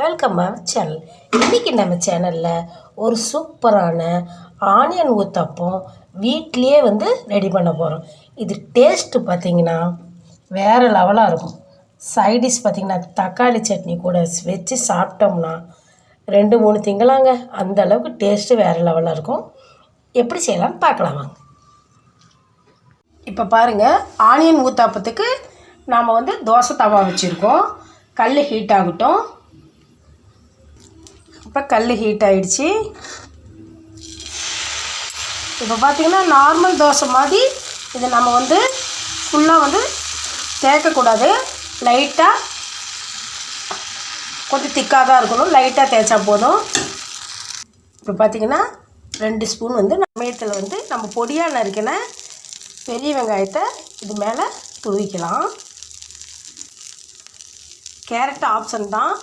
Welcome our channel இன்றைக்கி நம்ம சேனலில் ஒரு சூப்பரான ஆனியன் ஊத்தப்பம் வீட்லேயே வந்து ரெடி பண்ண போகிறோம் இது டேஸ்ட்டு பார்த்தீங்கன்னா வேறு லெவலாக இருக்கும். சைடிஷ் பார்த்திங்கன்னா தக்காளி சட்னி கூட வச்சு சாப்பிட்டோம்னா ரெண்டு மூணு திங்களாங்க. அந்த அளவுக்கு டேஸ்ட்டு வேறு லெவலாக இருக்கும். எப்படி செய்யலாம்னு பார்க்கலாம் வாங்க. இப்போ பாருங்கள் ஆனியன் ஊத்தாப்பத்துக்கு நாம் வந்து தோசை தவா வச்சுருக்கோம். கல் ஹீட் ஆகட்டும். இப்போ கல் ஹீட் ஆகிடுச்சி இப்போ பார்த்திங்கன்னா நார்மல் தோசை மாதிரி இது நம்ம வந்து ஃபுல்லாக வந்து தேய்க்கக்கூடாது லைட்டாக கொஞ்சம் திக்காக தான் இருக்கணும். லைட்டாக தேய்ச்சா போதும். இப்போ பார்த்திங்கன்னா ரெண்டு ஸ்பூன் வந்து சமயத்தில் வந்து நம்ம பொடியாக நறுக்கின பெரிய வெங்காயத்தை இது மேலே தூவிக்கலாம். கேரட் ஆப்ஷன் தான்.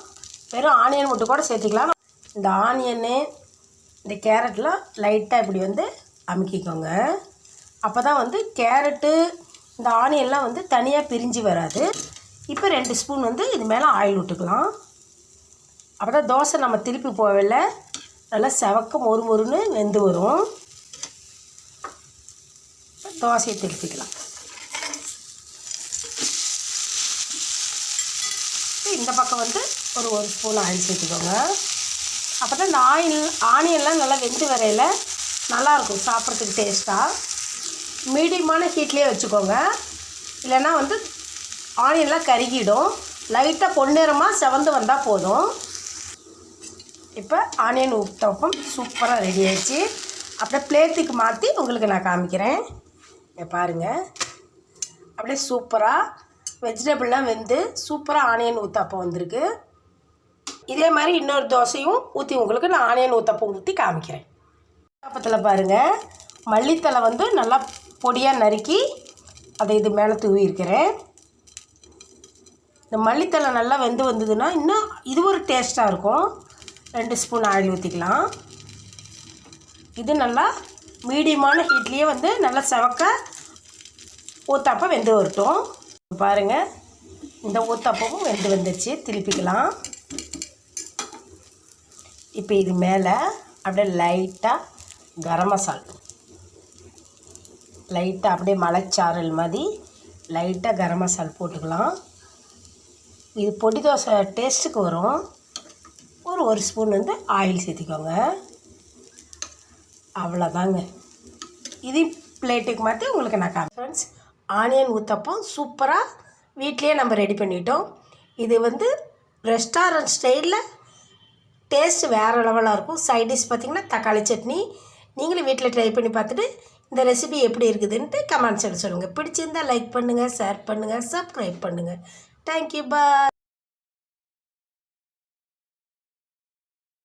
வெறும் ஆனியன் மட்டும் கூட சேர்த்துக்கலாம். இந்த ஆனியனு இந்த கேரட்லாம் லைட்டாக இப்படி வந்து அமுக்கிக்கோங்க. அப்போ தான் வந்து கேரட்டு இந்த ஆனியன்லாம் வந்து தனியாக பிரிஞ்சு வராது. இப்போ ரெண்டு ஸ்பூன் வந்து இது மேலே ஆயில் விட்டுக்கலாம் அப்போ தான் தோசை நம்ம திருப்பி போகல. நல்லா செவக்க மொறு மொறுன்னு வெந்து வரும். தோசையை திருப்பிக்கலாம். இந்த பக்கம் வந்து ஒரு ஒரு ஸ்பூன் ஆயில் சேர்த்துக்கோங்க. அப்போ தான் இந்த ஆயில் ஆனியன்லாம் நல்லா வெந்து வரையில் நல்லாயிருக்கும் சாப்பிட்றதுக்கு டேஸ்ட்டாக. மீடியமான ஹீட்லேயே வச்சுக்கோங்க. இல்லைன்னா வந்து ஆனியன்லாம் கருகிடும். லைட்டாக பொன்னிறமாக செவந்து வந்தால் போதும். இப்போ ஆனியன் உத்தப்பம் சூப்பராக ரெடி ஆயிடுச்சு. அப்படியே பிளேட்டுக்கு மாற்றி உங்களுக்கு நான் காமிக்கிறேன். பாருங்கள் அப்படியே சூப்பராக வெஜிடபிள்லாம் வெந்து சூப்பராக ஆனியன் ஊத்தாப்பம் வந்திருக்கு. இதே மாதிரி இன்னொரு தோசையும் ஊற்றி உங்களுக்கு நான் ஆனியன் ஊத்தப்பம் ஊற்றி காமிக்கிறேன். ஊத்தப்பத்தில் பாருங்கள் மல்லித்தலை வந்து நல்லா பொடியாக நறுக்கி அதை இது மேலே தூவி இருக்கிறேன். இந்த மல்லித்தலை நல்லா வெந்து வந்ததுன்னா இன்னும் இது ஒரு டேஸ்ட்டாக இருக்கும். ரெண்டு ஸ்பூன் ஆயில் ஊற்றிக்கலாம் இது நல்லா மீடியமான ஹீட்லேயே வந்து நல்லா செவக்க ஊத்தாப்பம் வெந்து வரட்டும். பாருங்கள் இந்த ஊத்தாப்பமும் வெந்து வந்துருச்சு. திருப்பிக்கலாம். இப்போ இது மேலே அப்படியே லைட்டாக கரம் மசால். லைட்டாக அப்படியே மலைச்சாரல் மாதிரி லைட்டாக கரம் மசால் போட்டுக்கலாம். இது பொடி தோசை டேஸ்ட்டுக்கு வரும். ஒரு ஒரு ஸ்பூன் வந்து ஆயில் சேர்த்திக்கோங்க. அவ்வளோதாங்க இது பிளேட்டுக்கு மாற்றி உங்களுக்கு நான் காமி ஃப்ரெண்ட்ஸ் ஆனியன் ஊத்தப்பம் சூப்பராக வீட்லேயே நம்ம ரெடி பண்ணிட்டோம். இது வந்து ரெஸ்டாரண்ட் ஸ்டைலில் டேஸ்ட்டு வேறு லெவலாக இருக்கும். சைட் டிஷ் பார்த்திங்கன்னா தக்காளி சட்னி. நீங்களும் வீட்டில் ட்ரை பண்ணி பார்த்துட்டு இந்த ரெசிபி எப்படி இருக்குதுன்ட்டு கமெண்ட்ஸில் சொல்லுங்கள் பிடிச்சிருந்தால் லைக் பண்ணுங்கள் ஷேர் பண்ணுங்கள் சப்ஸ்கிரைப் பண்ணுங்கள் தேங்க்யூ பாய்